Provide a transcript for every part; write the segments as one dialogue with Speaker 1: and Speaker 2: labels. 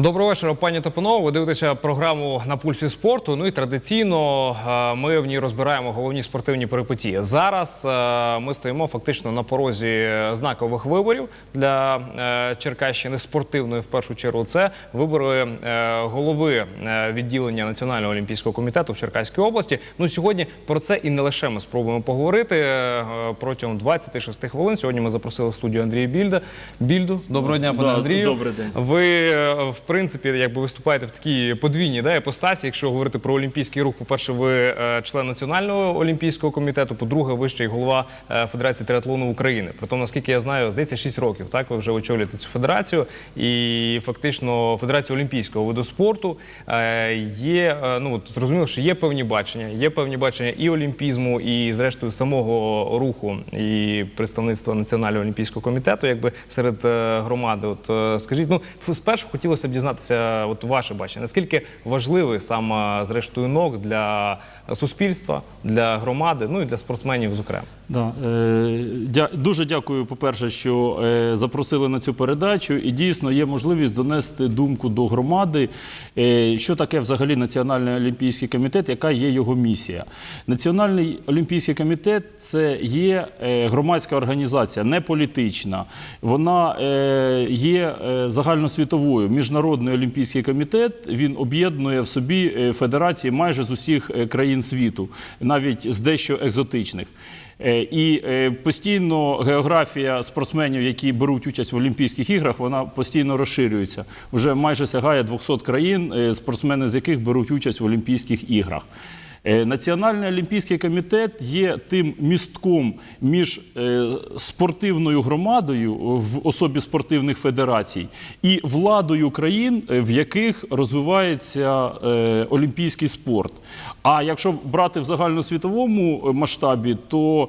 Speaker 1: Доброго вечора, пані Топаново. Ви дивитеся програму на пульсі спорту. Ну і традиційно е, ми в ній розбираємо головні спортивні перипетії. Зараз е, ми стоїмо фактично на порозі знакових виборів для е, Черкащини спортивної. В першу чергу це вибори голови відділення Національного олімпійського комітету в Черкаській області. Ну сьогодні про це і не лише ми спробуємо поговорити протягом 26 хвилин. Сьогодні ми запросили в студію Андрія Більда. Більду. Доброго дня, пане Андрію.
Speaker 2: добрий день.
Speaker 1: Ви в принципі якби виступаєте в такій подвійній да, епостасі. Якщо говорити про олімпійський рух, по-перше, ви е, член Національного олімпійського комітету. По-друге, ви ще й голова е, Федерації триатлону України. При тому, наскільки я знаю, здається, 6 років. Так ви вже очолюєте цю федерацію, і фактично Федерація олімпійського виду спорту е, є. Ну зрозуміло, що є певні бачення, є певні бачення і олімпізму, і зрештою самого руху і представництва Національного олімпійського комітету, якби серед громади. От скажіть, ну спершу хотілося б дізнатися, от ваше бачення, наскільки важливий саме зрештою ног для суспільства, для громади, ну і для спортсменів, зокрема.
Speaker 2: Да, е, дуже дякую, по-перше, що е, запросили на цю передачу. І дійсно є можливість донести думку до громади, е, що таке взагалі Національний олімпійський комітет, яка є його місія. Національний олімпійський комітет це є е, громадська організація, не політична. Вона е, є е, загальносвітовою. Міжнародний олімпійський комітет він об'єднує в собі е, федерації майже з усіх е, країн світу, навіть з дещо екзотичних. Е, І постійно географія спортсменів, які беруть участь в Олімпійських іграх, вона постійно розширюється. Вже майже сягає 200 країн, спортсмени з яких беруть участь в Олімпійських іграх. Е, Національний олімпійський комітет є тим містком між е, спортивною громадою в особі спортивних федерацій і владою країн, е, в яких розвивається олімпійський спорт. А якщо брати в загальносвітовому масштабі, то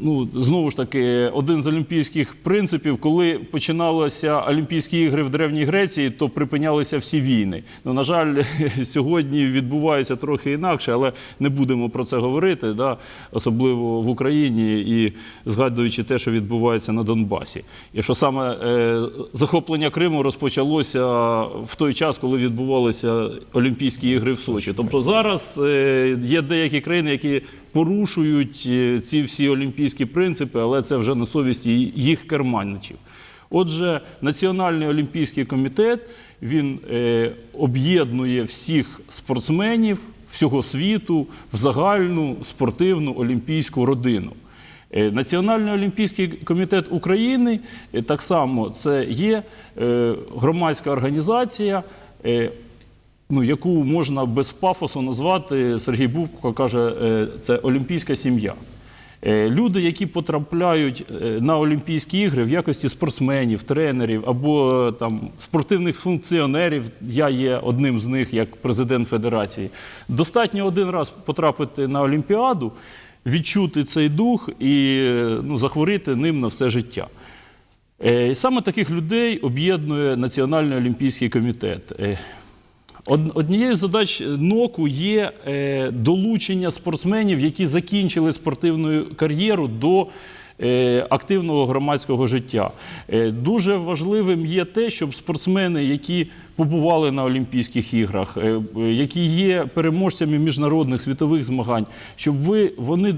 Speaker 2: Ну, знову ж таки, один з олімпійських принципів, коли починалися Олімпійські ігри в Древній Греції, то припинялися всі війни. Ну, на жаль, сьогодні відбувається трохи інакше, але не будемо про це говорити, да? особливо в Україні і згадуючи те, що відбувається на Донбасі. І що саме е, захоплення Криму розпочалося в той час, коли відбувалися Олімпійські ігри в Сочі. Тобто зараз е, є деякі країни, які порушують е, ці всі олімпійські принципи, але це вже на совісті їх керманичів. Отже, Національний олімпійський комітет він е, об'єднує всіх спортсменів всього світу в загальну спортивну олімпійську родину. Е, Національний олімпійський комітет України так само це є громадська організація. Ну, яку можна без пафосу назвати, Сергій Бувко каже, е, це олімпійська сім'я. Е, Люди, які потрапляють е, на Олімпійські ігри в якості спортсменів, тренерів або там спортивних функціонерів, я є одним з них як президент федерації. Достатньо один раз потрапити на Олімпіаду, відчути цей дух і ну, захворіти ним на все життя. Саме таких людей об'єднує Національний олімпійський комітет. Е, Од- Однією задач НОКу є е, долучення спортсменів, які закінчили спортивну кар'єру до е, активного громадського життя. Е, дуже важливим є те, щоб спортсмени, які побували на Олімпійських іграх, е, е, які є переможцями міжнародних світових змагань, щоб ви вони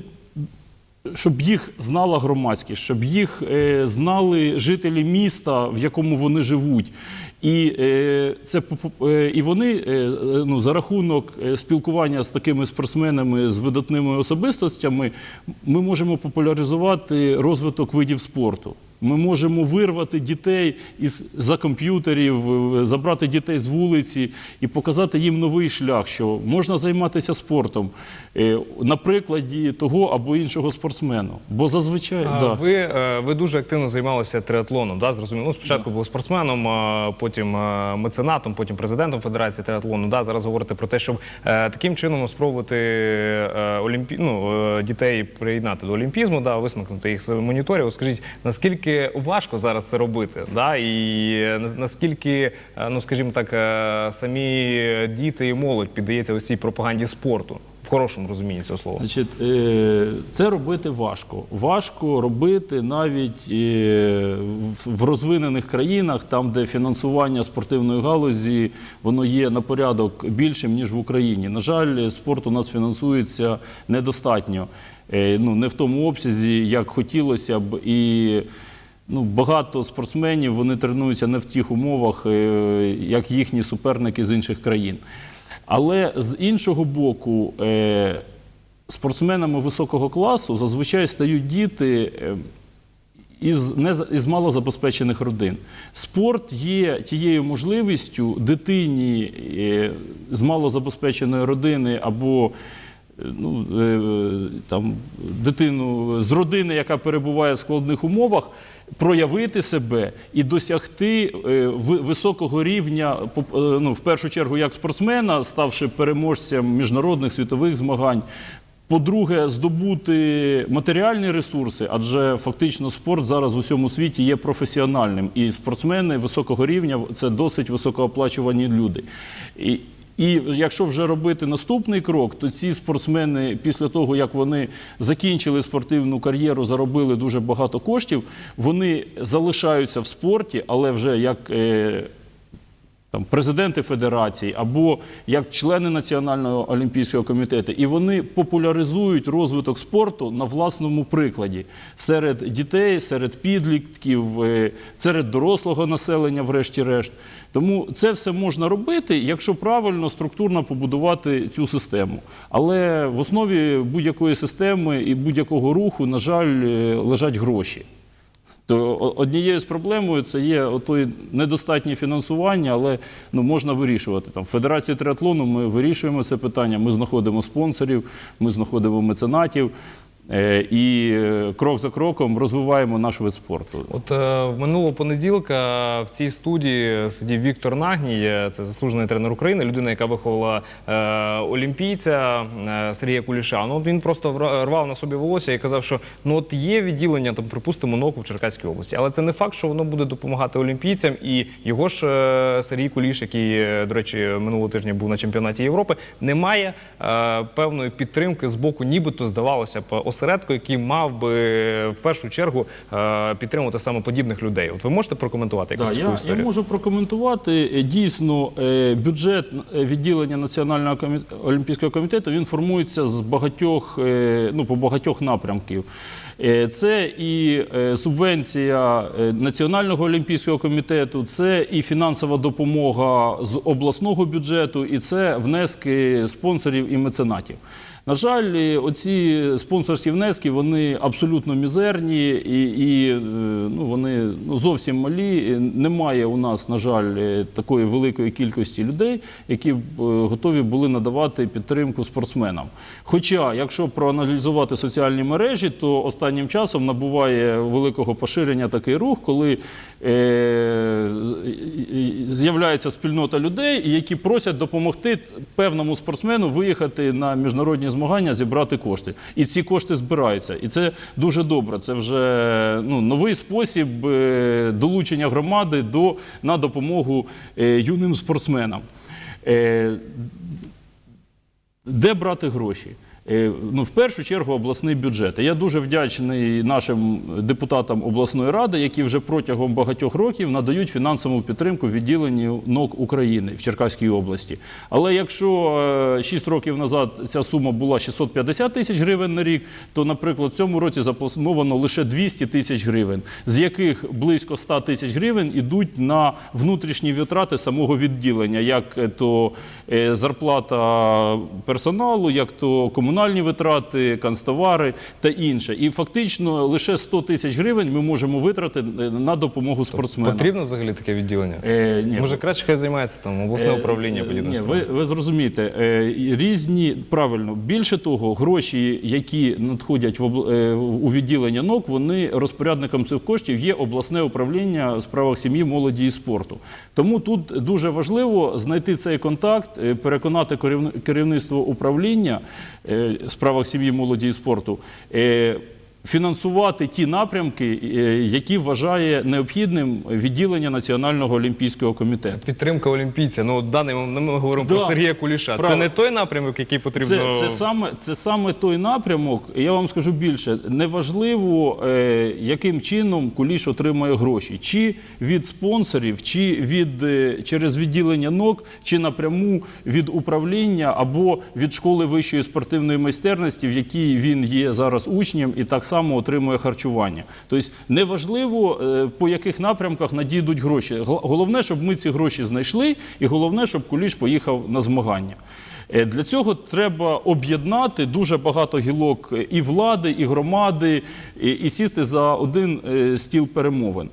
Speaker 2: щоб їх знала громадськість, щоб їх е, знали жителі міста, в якому вони живуть. І, е, це, е, і вони е, е, ну, за рахунок е, спілкування з такими спортсменами, з видатними особистостями, ми можемо популяризувати розвиток видів спорту. Ми можемо вирвати дітей із за комп'ютерів, е, забрати дітей з вулиці і показати їм новий шлях, що можна займатися спортом е, на прикладі того або іншого спортсмена. Бо зазвичай
Speaker 1: А,
Speaker 2: да.
Speaker 1: Ви, е, ви дуже активно займалися триатлоном, да, зрозуміло. Ну, спочатку були спортсменом, потім е, меценатом, потім президентом Федерації триатлону. Да, зараз говорите про те, щоб е, таким чином спробувати е, олімпі... ну, е, дітей приєднати до олімпізму, да, висмикнути їх з моніторів. От Скажіть, наскільки важко зараз це робити? Да, і наскільки, е, ну скажімо так, е, самі діти і молодь піддається цій пропаганді спорту? в хорошому розумінні цього слова.
Speaker 2: Значить, е, це робити важко. Важко робити навіть в- розвинених країнах, там, де фінансування спортивної галузі воно є на порядок більшим, ніж в Україні. На жаль, спорт у нас фінансується недостатньо, ну, не в тому обсязі, як хотілося б. І ну, багато спортсменів вони тренуються не в тих умовах, е, як їхні суперники з інших країн. Але з іншого боку, е, спортсменами високого класу зазвичай стають діти е, із, не, із малозабезпечених родин. Спорт є тією можливістю дитині з малозабезпеченої родини або ну, е, там, дитину з родини, яка перебуває в складних умовах, проявити себе і досягти е, високого рівня, е, ну, в першу чергу, як спортсмена, ставши переможцем міжнародних світових змагань. По-друге, здобути матеріальні ресурси, адже фактично спорт зараз в усьому світі є професіональним, і спортсмени високого рівня це досить високооплачувані люди. І, і якщо вже робити наступний крок, то ці спортсмени, після того як вони закінчили спортивну кар'єру, заробили дуже багато коштів, вони залишаються в спорті, але вже як е, там, президенти федерацій або як члени Національного олімпійського комітету, і вони популяризують розвиток спорту на власному прикладі серед дітей, серед підлітків, е, серед дорослого населення, врешті-решт. Тому це все можна робити, якщо правильно структурно побудувати цю систему. Але в основі будь-якої системи і будь-якого руху, на жаль, е, лежать гроші. То однією з проблемою це є отой недостатнє фінансування, але ну, можна вирішувати. Там, в Федерації триатлону ми вирішуємо це питання, ми знаходимо спонсорів, ми знаходимо меценатів і е, крок за кроком розвиваємо наш вид спорту.
Speaker 1: От е, минулого понеділка в цій студії сидів Віктор Нагній, е, це заслужений тренер України, людина, яка виховала е, олімпійця е, Сергія Куліша. Ну він просто рвав на собі волосся і казав, що ну от є відділення, там припустимо НОКу в Черкаській області, але це не факт, що воно буде допомагати олімпійцям. І його ж е, Сергій Куліш, який, е, до речі, минулого тижня був на чемпіонаті Європи, не має е, певної підтримки з боку, нібито здавалося б, осередку, який мав би е, в першу чергу е, підтримувати саме подібних людей. От ви можете прокоментувати якусь таку
Speaker 2: я,
Speaker 1: історію?
Speaker 2: я можу прокоментувати. Е, Дійсно, бюджет відділення Національного комі- олімпійського комітету він формується з багатьох, ну, по багатьох напрямків. Це і субвенція Національного олімпійського комітету, це і фінансова допомога з обласного бюджету, і це внески спонсорів і меценатів. На жаль, е, оці спонсорські внески вони абсолютно мізерні і, і е, ну, вони ну, зовсім малі. Е, Немає у нас, на жаль, такої великої кількості людей, які б готові були надавати підтримку спортсменам. Хоча, якщо проаналізувати соціальні мережі, то останнім часом набуває великого поширення такий рух, коли е, з'являється спільнота людей, які просять допомогти певному спортсмену виїхати на міжнародні змагання, зібрати кошти. І ці кошти збираються. І це дуже добре. Це вже ну, новий спосіб е, долучення громади до, на допомогу е, юним спортсменам. Е, де брати гроші? Е, Ну, в першу чергу, обласний бюджет. Я дуже вдячний нашим депутатам обласної ради, які вже протягом багатьох років надають фінансову підтримку відділенню НОК України в Черкаській області. Але якщо 6 років назад ця сума була 650 тисяч гривень на рік, то, наприклад, в цьому році заплановано лише 200 тисяч гривень, з яких близько 100 тисяч гривень ідуть на внутрішні витрати самого відділення, як е, то е, зарплата персоналу, як то комунальні витрати, канцтовари та інше. І фактично лише 100 тисяч гривень ми можемо витратити е, на допомогу спортсменам.
Speaker 1: Потрібно взагалі таке відділення?
Speaker 2: Е, ні,
Speaker 1: Може, краще хай займається там обласне
Speaker 2: Е,
Speaker 1: управління
Speaker 2: е, Ні, ви, ви зрозумієте, е, різні правильно. Більше того, гроші, які надходять в обл- е, у відділення НОК, вони розпорядником цих коштів є обласне управління у справах сім'ї, молоді і спорту. Тому тут дуже важливо знайти цей контакт, е, переконати керівни- керівництво управління справах сім'ї, молоді і спорту. Фінансувати ті напрямки, е, які вважає необхідним відділення Національного олімпійського комітету.
Speaker 1: Підтримка олімпійця. Ну, даний момент ми говоримо про Сергія Куліша. Це не той напрямок, який потрібно.
Speaker 2: Це, це, саме, це саме той напрямок, я вам скажу більше, неважливо, е, яким чином Куліш отримує гроші, чи від спонсорів, чи від, е, через відділення НОК, чи напряму від управління або від школи вищої спортивної майстерності, в якій він є зараз учнем і так само отримує харчування. Тобто неважливо, е, по яких напрямках надійдуть гроші. Головне, щоб ми ці гроші знайшли, і головне, щоб Куліш поїхав на змагання. Е, Для цього треба об'єднати дуже багато гілок е, і влади, і громади, і, сісти за один стіл перемовин.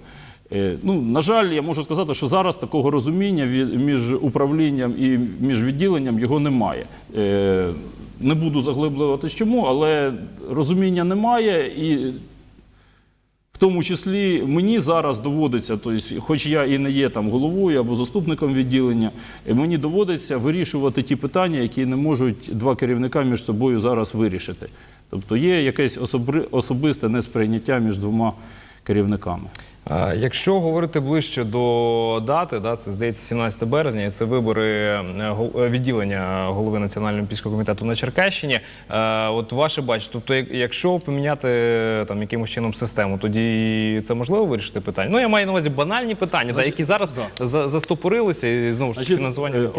Speaker 2: Ну, на жаль, я можу сказати, що зараз такого розуміння між управлінням і між відділенням його немає. Не буду заглиблюватись чому, але розуміння немає і в тому числі мені зараз доводиться, тобто, хоч я і не є там головою або заступником відділення, мені доводиться вирішувати ті питання, які не можуть два керівника між собою зараз вирішити. Тобто є якесь особисте несприйняття між двома керівниками.
Speaker 1: Якщо говорити ближче до дати, да, це здається 17 березня, і це вибори е, е, відділення голови Національного олімпійського комітету на Черкащині. Е, От ваше бачення, тобто, якщо поміняти там якимось чином систему, тоді це можливо вирішити питання? Ну я маю на увазі банальні питання, які зараз за- застопорилися і знову ж таки фінансування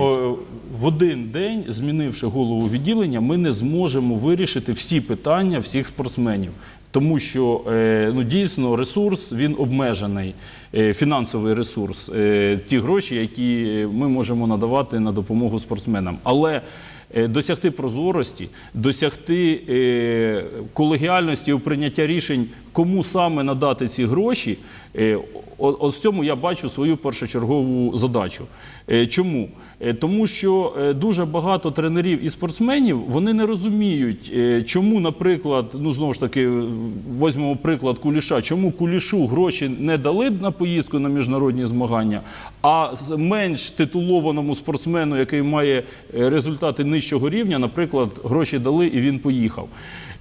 Speaker 2: в один день, змінивши голову відділення, ми не зможемо вирішити всі питання всіх спортсменів. Тому що е, ну, дійсно ресурс він обмежений, е, фінансовий ресурс, е, ті гроші, які ми можемо надавати на допомогу спортсменам. Але досягти прозорості, досягти колегіальності у прийняття рішень, кому саме надати ці гроші, е, о- от в цьому я бачу свою першочергову задачу. Е, Чому? Е, Тому що дуже багато тренерів і спортсменів вони не розуміють, чому, наприклад, ну знову ж таки, візьмемо приклад Куліша, чому Кулішу гроші не дали на поїздку на міжнародні змагання, а менш титулованому спортсмену, який має результати нижчого рівня, наприклад, гроші дали і він поїхав.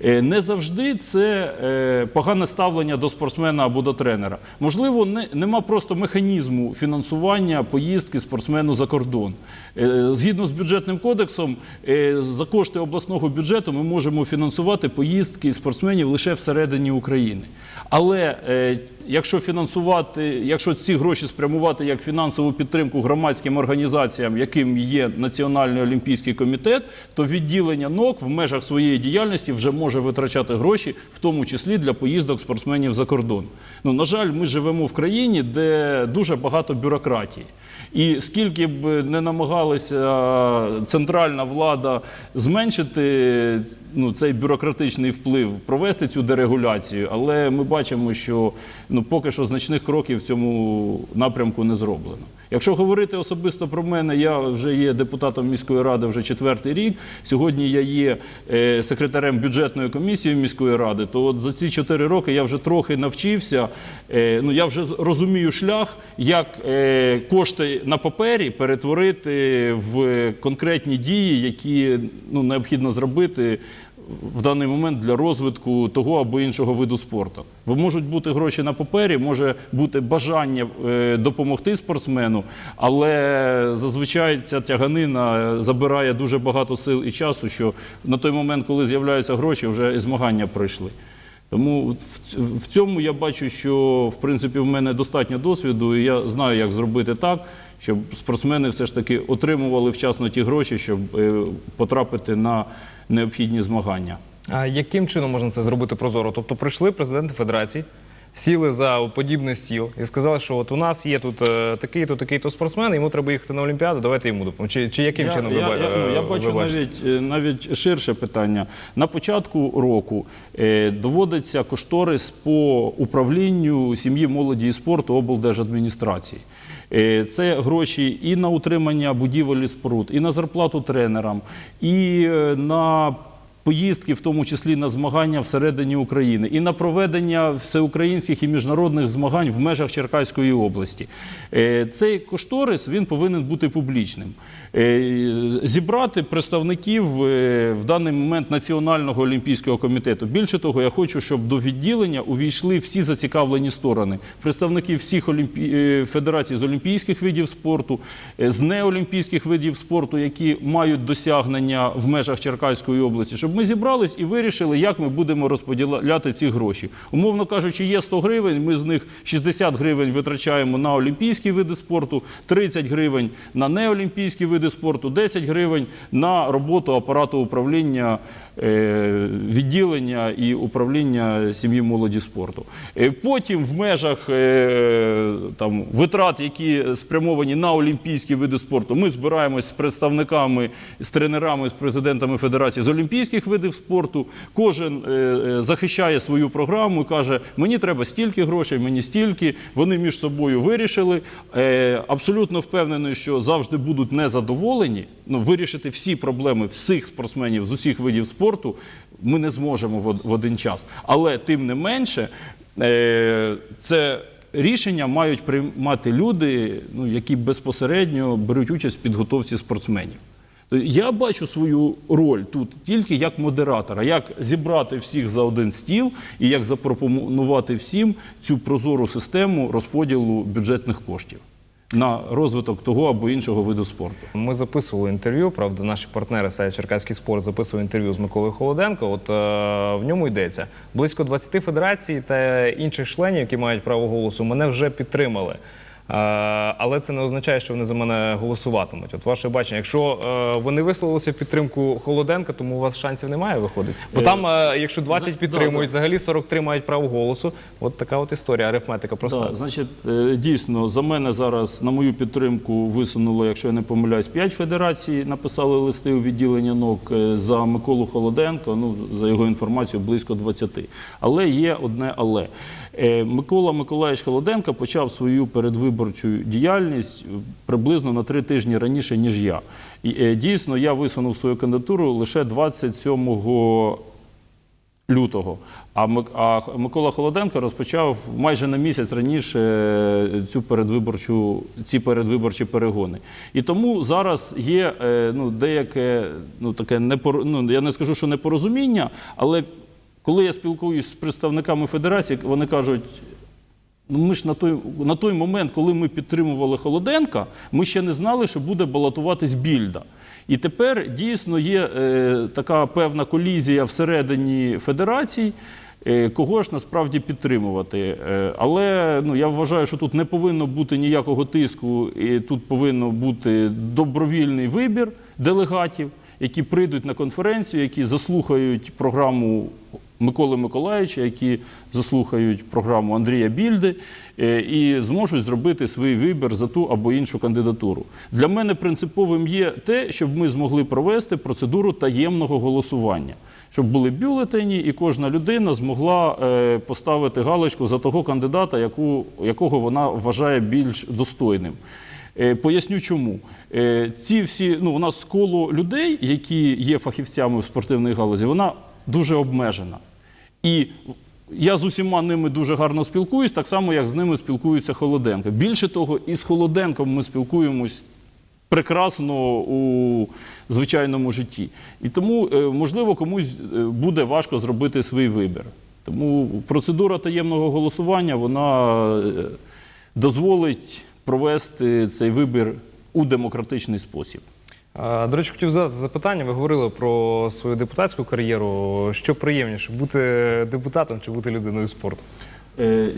Speaker 2: Е, Не завжди це е, погане ставлення до спортсмена або до тренера. Можливо, не, нема просто механізму фінансування поїздки спортсмену за кордон. Е, Згідно з бюджетним кодексом, за кошти обласного бюджету ми можемо фінансувати поїздки спортсменів лише всередині України. Але якщо фінансувати, якщо ці гроші спрямувати як фінансову підтримку громадським організаціям, яким є Національний олімпійський комітет, то відділення НОК в межах своєї діяльності вже може витрачати гроші, в тому числі для поїздок спортсменів за кордон. Ну на жаль, ми живемо в країні, де дуже багато бюрократії. І скільки б не намагалася центральна влада зменшити ну, цей бюрократичний вплив, провести цю дерегуляцію, але ми бачимо, що ну, поки що значних кроків в цьому напрямку не зроблено. Якщо говорити особисто про мене, я вже є депутатом міської ради вже четвертий рік. Сьогодні я є е, секретарем бюджетної комісії міської ради. То от за ці чотири роки я вже трохи навчився. Е, ну я вже розумію шлях, як е, кошти на папері перетворити в конкретні дії, які ну необхідно зробити в даний момент для розвитку того або іншого виду спорту. Бо можуть бути гроші на папері, може бути бажання е, допомогти спортсмену, але зазвичай ця тяганина забирає дуже багато сил і часу, що на той момент, коли з'являються гроші, вже і змагання пройшли. Тому в- цьому я бачу, що в принципі в мене достатньо досвіду, і я знаю, як зробити так, щоб спортсмени все ж таки отримували вчасно ті гроші, щоб е, потрапити на необхідні змагання.
Speaker 1: А яким чином можна це зробити прозоро? Тобто прийшли президенти федерацій, сіли за подібний стіл і сказали, що от у нас є тут е, такий-то, такий-то спортсмен, йому треба їхати на Олімпіаду, давайте йому допоможемо. Чи, чи яким
Speaker 2: Я,
Speaker 1: чином
Speaker 2: я,
Speaker 1: ви,
Speaker 2: я, ну, я бачу навіть, е, навіть ширше питання. На початку року е, доводиться кошторис по управлінню сім'ї, молоді і спорту облдержадміністрації. Е, Це гроші і на утримання будівель і споруд, і на зарплату тренерам, і е, на поїздки, в тому числі на змагання всередині України, і на проведення всеукраїнських і міжнародних змагань в межах Черкаської області. Е, Цей кошторис він повинен бути публічним. Е, Зібрати представників е, в даний момент Національного олімпійського комітету. Більше того, я хочу, щоб до відділення увійшли всі зацікавлені сторони, представники всіх олімпі... е, федерацій з олімпійських видів спорту, з неолімпійських видів спорту, які мають досягнення в межах Черкаської області, щоб ми зібрались і вирішили, як ми будемо розподіляти ці гроші. Умовно кажучи, є 100 гривень, ми з них 60 гривень витрачаємо на олімпійські види спорту, 30 гривень на неолімпійські види спорту, 10 гривень на роботу апарату управління відділення і управління сім'ї молоді спорту. Е, Потім в межах е, там, витрат, які спрямовані на олімпійські види спорту, ми збираємось з представниками, з тренерами, з президентами федерації з олімпійських видів спорту. Кожен е, е, захищає свою програму і каже, мені треба стільки грошей, мені стільки. Вони між собою вирішили. Е, Абсолютно впевнений, що завжди будуть незадоволені. Ну, вирішити всі проблеми всіх спортсменів з усіх видів спорту ми не зможемо в, один час. Але тим не менше, е, це рішення мають приймати люди, ну, які безпосередньо беруть участь в підготовці спортсменів. Я бачу свою роль тут тільки як модератора, як зібрати всіх за один стіл і як запропонувати всім цю прозору систему розподілу бюджетних коштів на розвиток того або іншого виду спорту.
Speaker 1: Ми записували інтерв'ю. Правда, наші партнери сайт Черкаський спорт записували інтерв'ю з Миколою Холоденко. От е, в ньому йдеться близько 20 федерацій та інших членів, які мають право голосу, мене вже підтримали. Е, але це не означає, що вони за мене голосуватимуть. От ваше бачення, якщо е, вони висловилися в підтримку Холоденка, тому у вас шансів немає виходить. Бо
Speaker 2: Е,
Speaker 1: там, якщо 20 підтримують, взагалі 43 мають право голосу. От така от історія, арифметика проста.
Speaker 2: Да, значить, дійсно, за мене зараз на мою підтримку висунуло, якщо я не помиляюсь, 5 федерацій написали листи у відділення НОК за Миколу Холоденко, ну, за його інформацією, близько 20. Але є одне але. Е, Микола Миколаївич Холоденко почав свою передвиборчу діяльність е, приблизно на три тижні раніше, ніж я. Е, Дійсно, я висунув свою кандидатуру лише 27 лютого. А Микола Холоденко розпочав майже на місяць раніше цю передвиборчу, ці передвиборчі перегони. І тому зараз є ну, деяке ну, таке непор... ну, я не скажу, що непорозуміння, але коли я спілкуюсь з представниками федерації, вони кажуть. Ну, ми ж на той, на той момент, коли ми підтримували Холоденка, ми ще не знали, що буде балотуватись Більда. І тепер дійсно є е, така певна колізія всередині федерацій, е, кого ж насправді підтримувати. Е, але ну, я вважаю, що тут не повинно бути ніякого тиску, і тут повинен бути добровільний вибір делегатів, які прийдуть на конференцію, які заслухають програму Миколи Миколаївича, які заслухають програму Андрія Більди е, і зможуть зробити свій вибір за ту або іншу кандидатуру. Для мене принциповим є те, щоб ми змогли провести процедуру таємного голосування, щоб були бюлетені, і кожна людина змогла е, поставити галочку за того кандидата, якого вона вважає більш достойним. Е, Поясню чому. Ці всі, ну, у нас коло людей, які є фахівцями в спортивній галузі, вона дуже обмежена. І я з усіма ними дуже гарно спілкуюсь, так само, як з ними спілкується Холоденко. Більше того, і з Холоденком ми спілкуємось прекрасно у звичайному житті. І тому, е, можливо, комусь е, буде важко зробити свій вибір. Тому процедура таємного голосування вона е, дозволить провести цей вибір у демократичний спосіб.
Speaker 1: До речі, хотів задати запитання. Ви говорили про свою депутатську кар'єру. Що приємніше бути депутатом чи бути людиною спорту?
Speaker 2: Е,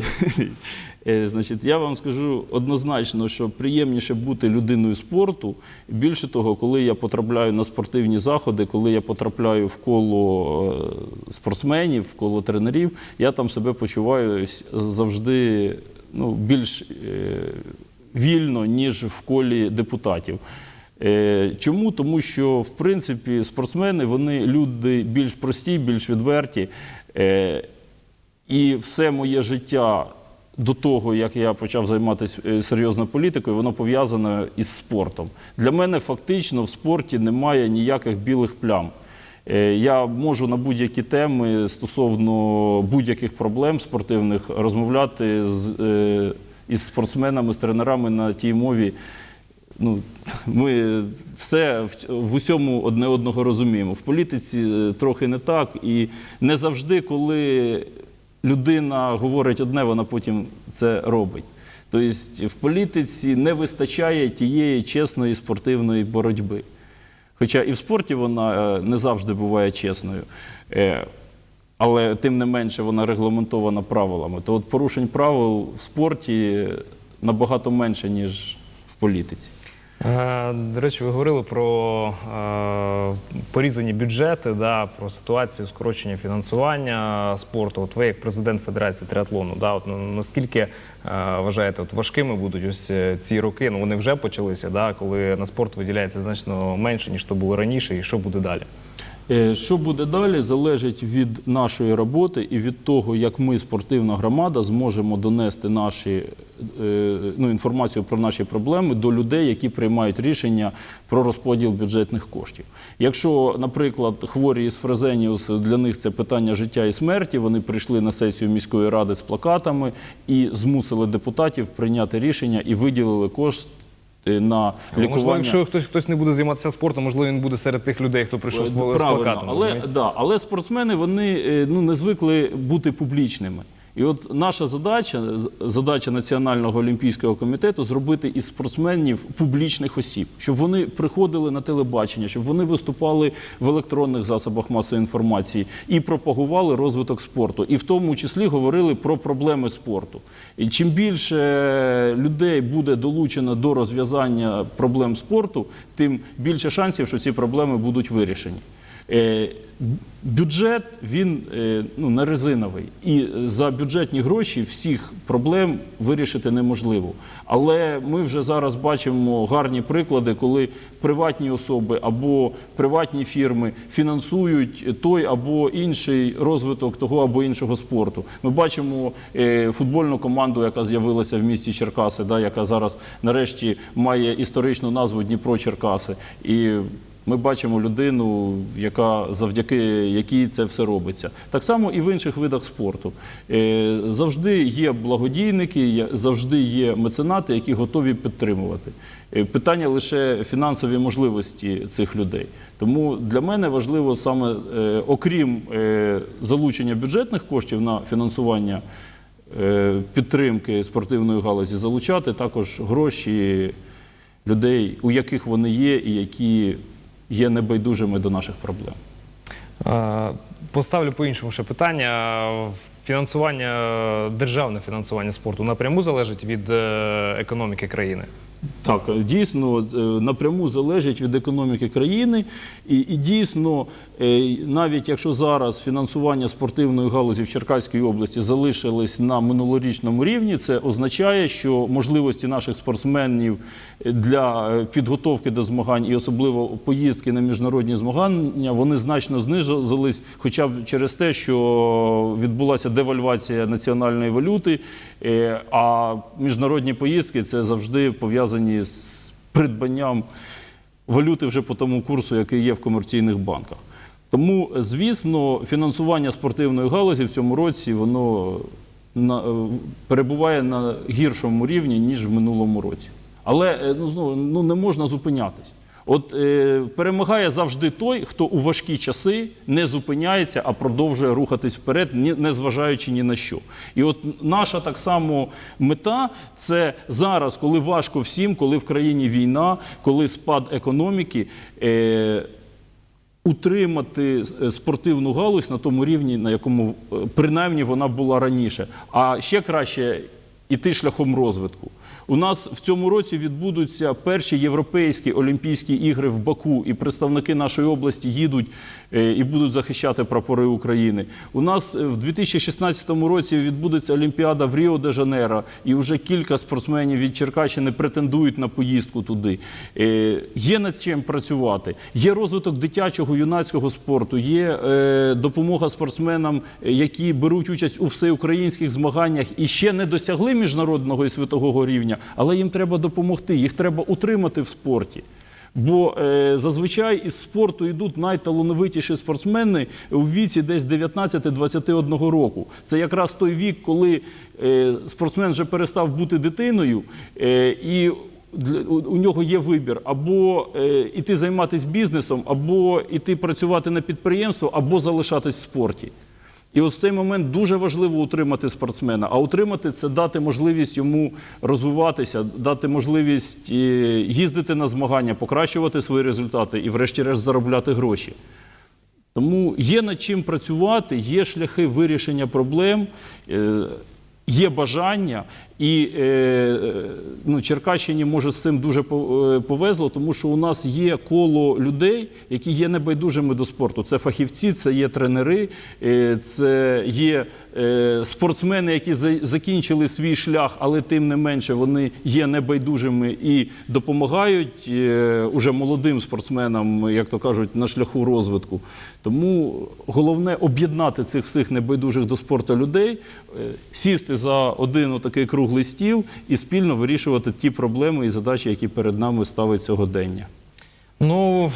Speaker 2: е, Значить, я вам скажу однозначно, що приємніше бути людиною спорту. Більше того, коли я потрапляю на спортивні заходи, коли я потрапляю в коло е, спортсменів, в коло тренерів, я там себе почуваю завжди ну, більш вільно, ніж в колі депутатів. Е, Чому? Тому що, в принципі, спортсмени вони люди більш прості, більш відверті. Е, І все моє життя до того, як я почав займатися е, серйозною політикою, воно пов'язане із спортом. Для мене фактично в спорті немає ніяких білих плям. Я можу на будь-які теми стосовно будь-яких проблем спортивних розмовляти з, із спортсменами, з тренерами на тій мові. Ну, ми все в, усьому одне одного розуміємо. В політиці е, трохи не так, і не завжди, коли людина говорить одне, вона потім це робить. Тобто в політиці не вистачає тієї чесної спортивної боротьби. Хоча і в спорті вона е, не завжди буває чесною. Е, Але тим не менше вона регламентована правилами. То от порушень правил в спорті набагато менше, ніж в політиці.
Speaker 1: Е, До речі, ви говорили про е, порізані бюджети, да, про ситуацію скорочення фінансування спорту. От ви як президент Федерації триатлону, да, от, наскільки е, вважаєте, от важкими будуть ось ці роки? Ну вони вже почалися, да, коли на спорт виділяється значно менше, ніж то було раніше, і що буде далі?
Speaker 2: Е, Що буде далі, залежить від нашої роботи і від того, як ми, спортивна громада, зможемо донести наші, е, ну, інформацію про наші проблеми до людей, які приймають рішення про розподіл бюджетних коштів. Якщо, наприклад, хворі із Фрезеніус, для них це питання життя і смерті, вони прийшли на сесію міської ради з плакатами і змусили депутатів прийняти рішення і виділили кошти на лікування.
Speaker 1: Можливо, якщо хтось хтось не буде займатися спортом, можливо, він буде серед тих людей, хто прийшов з,
Speaker 2: Правильно,
Speaker 1: плакатом.
Speaker 2: але,
Speaker 1: розумієте?
Speaker 2: да, але спортсмени вони е, ну, не звикли бути публічними. І от наша задача, задача Національного олімпійського комітету зробити із спортсменів публічних осіб, щоб вони приходили на телебачення, щоб вони виступали в електронних засобах масової інформації і пропагували розвиток спорту, і в тому числі говорили про проблеми спорту. І чим більше людей буде долучено до розв'язання проблем спорту, тим більше шансів, що ці проблеми будуть вирішені. Е, Бюджет він е, ну, не резиновий, і за бюджетні гроші всіх проблем вирішити неможливо. Але ми вже зараз бачимо гарні приклади, коли приватні особи або приватні фірми фінансують той або інший розвиток того або іншого спорту. Ми бачимо е, футбольну команду, яка з'явилася в місті Черкаси, да, яка зараз нарешті має історичну назву Дніпро Черкаси. І ми бачимо людину, яка завдяки якій це все робиться. Так само і в інших видах спорту. Е, Завжди є благодійники, завжди є меценати, які готові підтримувати. Е, Питання лише фінансові можливості цих людей. Тому для мене важливо саме, е, окрім залучення бюджетних коштів на фінансування підтримки спортивної галузі, залучати також гроші людей, у яких вони є і які є небайдужими до наших проблем.
Speaker 1: Поставлю по-іншому ще питання. Фінансування, державне фінансування спорту напряму залежить від е, економіки країни.
Speaker 2: Так, дійсно е, напряму залежить від економіки країни, і, і дійсно, е, навіть якщо зараз фінансування спортивної галузі в Черкаській області залишились на минулорічному рівні, це означає, що можливості наших спортсменів для е, підготовки до змагань і особливо поїздки на міжнародні змагання вони значно знизились, хоча б через те, що відбулася девальвація національної валюти, а міжнародні поїздки це завжди пов'язані з придбанням валюти вже по тому курсу, який є в комерційних банках. Тому, звісно, фінансування спортивної галузі в цьому році воно на, е, перебуває на гіршому рівні, ніж в минулому році. Але е, ну, знову ну, не можна зупинятись. От е, перемагає завжди той, хто у важкі часи не зупиняється, а продовжує рухатись вперед, ні, не зважаючи ні на що. І от наша так само мета це зараз, коли важко всім, коли в країні війна, коли спад економіки. Е, утримати е, спортивну галузь на тому рівні, на якому е, принаймні вона була раніше. А ще краще іти шляхом розвитку. У нас в цьому році відбудуться перші європейські Олімпійські ігри в Баку, і представники нашої області їдуть е, і будуть захищати прапори України. У нас е, в 2016 році відбудеться Олімпіада в Ріо де Жанейро, і вже кілька спортсменів від Черкащини претендують на поїздку туди. Е, Є над чим працювати. Є розвиток дитячого юнацького спорту, є допомога спортсменам, які беруть участь у всеукраїнських змаганнях і ще не досягли міжнародного і світового рівня, але їм треба допомогти, їх треба утримати в спорті. Бо е, зазвичай із спорту йдуть найталановитіші спортсмени у віці десь 19-21 року. Це якраз той вік, коли е, спортсмен вже перестав бути дитиною е, і у нього є вибір або е, іти займатися бізнесом, або іти працювати на підприємство, або залишатись в спорті. І ось цей момент дуже важливо утримати спортсмена. А утримати це дати можливість йому розвиватися, дати можливість е, їздити на змагання, покращувати свої результати і, врешті-решт, заробляти гроші. Тому є над чим працювати, є шляхи вирішення проблем, е, є бажання, і е, ну, Черкащині може з цим дуже е, повезло, тому що у нас є коло людей, які є небайдужими до спорту. Це фахівці, це є тренери, е, це є спортсмени, які закінчили свій шлях, але тим не менше вони є небайдужими і допомагають уже молодим спортсменам, як то кажуть, на шляху розвитку. Тому головне об'єднати цих всіх небайдужих до спорту людей, сісти за один отакий круглий стіл і спільно вирішувати ті проблеми і задачі, які перед нами ставить сьогодення.
Speaker 1: Ну,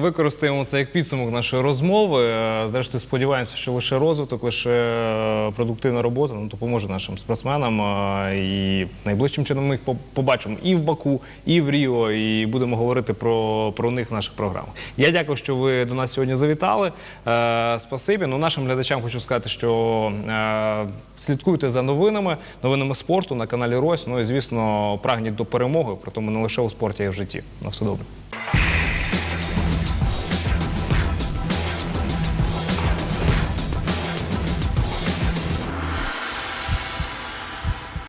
Speaker 1: використаємо це як підсумок нашої розмови. Е, Зрештою, сподіваємося, що лише розвиток, лише е, продуктивна робота ну, допоможе нашим спортсменам. е, І найближчим чином ми їх побачимо і в Баку, і в Ріо, і будемо говорити про, про них в наших програмах. Я дякую, що ви до нас сьогодні завітали. Е, Спасибі. Ну, нашим глядачам хочу сказати, що е, слідкуйте за новинами, новинами спорту на каналі Рось. Ну і звісно, прагніть до перемоги, при тому не лише у спорті, а й в житті. На все добре.